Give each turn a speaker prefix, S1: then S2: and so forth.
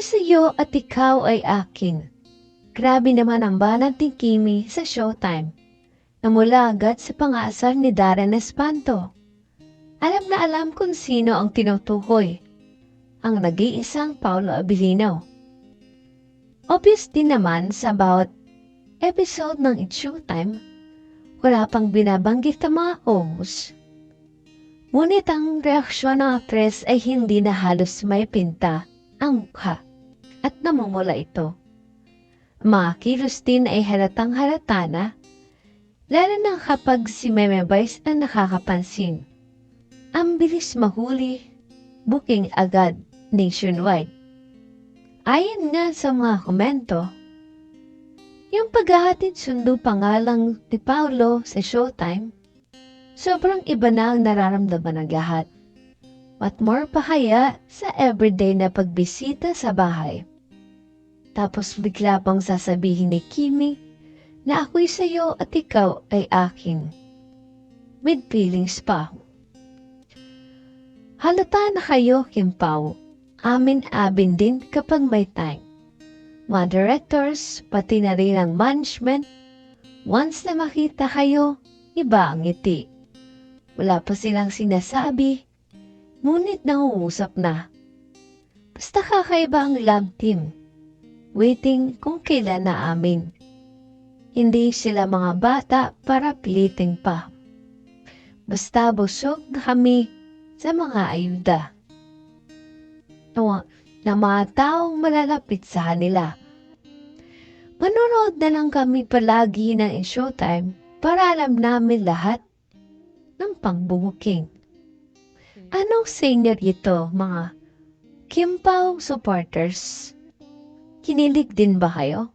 S1: Ako'y sa iyo at ikaw ay akin. Grabe naman ang banat ni Kimi sa Showtime. Namula agad sa pangasar ni Darren Espanto. Alam na alam kung sino ang tinutukoy. Ang nag-iisang Paulo Abilino. Obvious din naman sa bawat episode ng It's Showtime, wala pang binabanggit ang mga host. Ngunit ang reaksyon ng actress ay hindi na halos may pinta ang mukha at namumula ito. Mga kilos din ay halatang halata na, lalo na kapag si Meme Vice ang nakakapansin. Ang bilis mahuli, booking agad nationwide. Ayon nga sa mga komento, yung paghahatid sundo pangalang ni Paolo sa Showtime, sobrang iba na ang nararamdaman ng lahat. What more pa kaya sa everyday na pagbisita sa bahay? Tapos bigla pang sasabihin ni Kimi na ako'y sa'yo at ikaw ay akin. With feelings pa. Halata na kayo, Kim Pao. Amin-abin din kapag may time. Mga directors, pati na rin ang management, once na makita kayo, iba ang ngiti. Wala pa silang sinasabi, ngunit nangungusap na. Basta kakaiba ang love team. Waiting kung kailan na amin. Hindi sila mga bata para piliting pa. Basta busog kami sa mga ayuda. Na, mga taong malalapit sa kanila. Manonood na lang kami palagi ng showtime para alam namin lahat ng pangbubuking. Anong senior ito, mga Kim Pao supporters? Kinilig din ba kayo?